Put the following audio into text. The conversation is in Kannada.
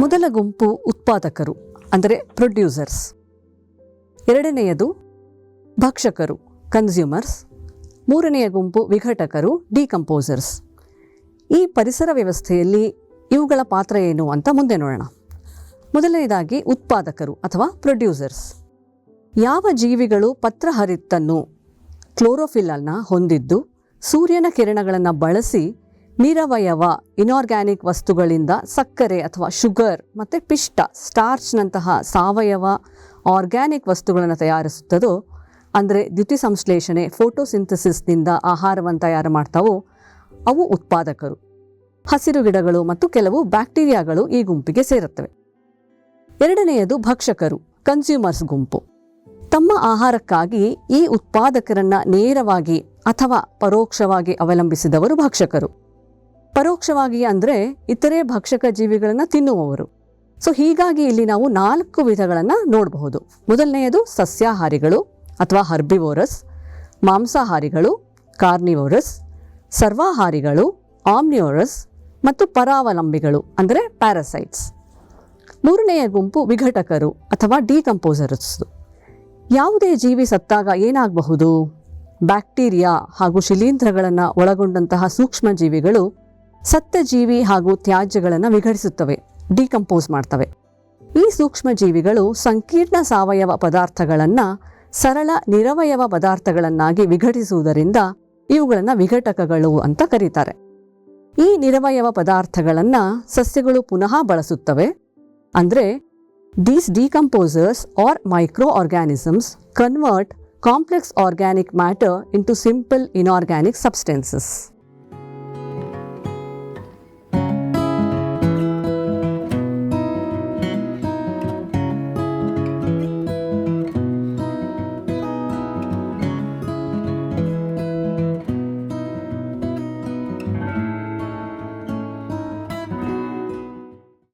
ಮೊದಲ ಗುಂಪು ಉತ್ಪಾದಕರು, ಅಂದರೆ ಪ್ರೊಡ್ಯೂಸರ್ಸ್ ಎರಡನೆಯದು ಭಕ್ಷಕರು ಕನ್ಸ್ಯೂಮರ್ಸ್ ಮೂರನೆಯ ಗುಂಪು ವಿಘಟಕರು ಡಿಕಂಪೋಸರ್ಸ್ ಈ ಪರಿಸರ ವ್ಯವಸ್ಥೆಯಲ್ಲಿ ಇವುಗಳ ಪಾತ್ರ ಏನು ಅಂತ ಮುಂದೆ ನೋಡೋಣ. ಮೊದಲನೇದಾಗಿ ಉತ್ಪಾದಕರು ಅಥವಾ ಪ್ರೊಡ್ಯೂಸರ್ಸ್ ಯಾವ ಜೀವಿಗಳು ಪತ್ರಹರಿತ್ತನ್ನು ಕ್ಲೋರೋಫಿಲ್ಲನ್ನು ಹೊಂದಿದ್ದು ಸೂರ್ಯನ ಕಿರಣಗಳನ್ನು ಬಳಸಿ ನಿರವಯವ ಇನಾರ್ಗ್ಯಾನಿಕ್ ವಸ್ತುಗಳಿಂದ ಸಕ್ಕರೆ ಅಥವಾ ಶುಗರ್ ಮತ್ತು ಪಿಷ್ಟ ಸ್ಟಾರ್ಚ್ನಂತಹ ಸಾವಯವ ಆರ್ಗ್ಯಾನಿಕ್ ವಸ್ತುಗಳನ್ನು ತಯಾರಿಸುತ್ತದೋ, ಅಂದರೆ ದ್ಯುತಿ ಸಂಶ್ಲೇಷಣೆ ಫೋಟೋಸಿಂಥಸಿಸ್ನಿಂದ ಆಹಾರವನ್ನು ತಯಾರು ಮಾಡ್ತಾವೋ, ಅವು ಉತ್ಪಾದಕರು. ಹಸಿರು ಗಿಡಗಳು ಮತ್ತು ಕೆಲವು ಬ್ಯಾಕ್ಟೀರಿಯಾಗಳು ಈ ಗುಂಪಿಗೆ ಸೇರುತ್ತವೆ. ಎರಡನೆಯದು ಭಕ್ಷಕರು ಕನ್ಸ್ಯೂಮರ್ಸ್ ಗುಂಪು. ತಮ್ಮ ಆಹಾರಕ್ಕಾಗಿ ಈ ಉತ್ಪಾದಕರನ್ನು ನೇರವಾಗಿ ಅಥವಾ ಪರೋಕ್ಷವಾಗಿ ಅವಲಂಬಿಸಿದವರು ಭಕ್ಷಕರು. ಪರೋಕ್ಷವಾಗಿ ಅಂದರೆ ಇತರೆ ಭಕ್ಷಕ ಜೀವಿಗಳನ್ನು ತಿನ್ನುವವರು. ಸೊ ಹೀಗಾಗಿ ಇಲ್ಲಿ ನಾವು ನಾಲ್ಕು ವಿಧಗಳನ್ನು ನೋಡಬಹುದು. ಮೊದಲನೆಯದು ಸಸ್ಯಾಹಾರಿಗಳು ಅಥವಾ ಹರ್ಬಿವೋರಸ್, ಮಾಂಸಾಹಾರಿಗಳು, ಕಾರ್ನಿವೋರಸ್, ಸರ್ವಾಹಾರಿಗಳು ಆಮ್ನಿಯೋರಸ್ ಮತ್ತು ಪರಾವಲಂಬಿಗಳು ಅಂದರೆ ಪ್ಯಾರಸೈಟ್ಸ್. ಮೂರನೆಯ ಗುಂಪು ವಿಘಟಕರು ಅಥವಾ ಡಿಕಂಪೋಸರ್ಸ್. ಯಾವುದೇ ಜೀವಿ ಸತ್ತಾಗ ಏನಾಗಬಹುದು? ಬ್ಯಾಕ್ಟೀರಿಯಾ ಹಾಗೂ ಶಿಲೀಂಧ್ರಗಳನ್ನು ಒಳಗೊಂಡಂತಹ ಸೂಕ್ಷ್ಮ ಜೀವಿಗಳು ಸತ್ತ ಜೀವಿ ಹಾಗೂ ತ್ಯಾಜ್ಯಗಳನ್ನು ವಿಘಟಿಸುತ್ತವೆ, ಡಿಕಂಪೋಸ್ ಮಾಡ್ತವೆ. ಈ ಸೂಕ್ಷ್ಮ ಜೀವಿಗಳು ಸಂಕೀರ್ಣ ಸಾವಯವ ಪದಾರ್ಥಗಳನ್ನು ಸರಳ ನಿರವಯವ ಪದಾರ್ಥಗಳನ್ನಾಗಿ ವಿಘಟಿಸುವುದರಿಂದ ಇವುಗಳನ್ನು ವಿಘಟಕಗಳು ಅಂತ ಕರೀತಾರೆ. ಈ ನಿರವಯವ ಪದಾರ್ಥಗಳನ್ನು ಸಸ್ಯಗಳು ಪುನಃ ಬಳಸುತ್ತವೆ. ಅಂದರೆ these decomposers are micro organisms convert complex organic matter into simple inorganic substances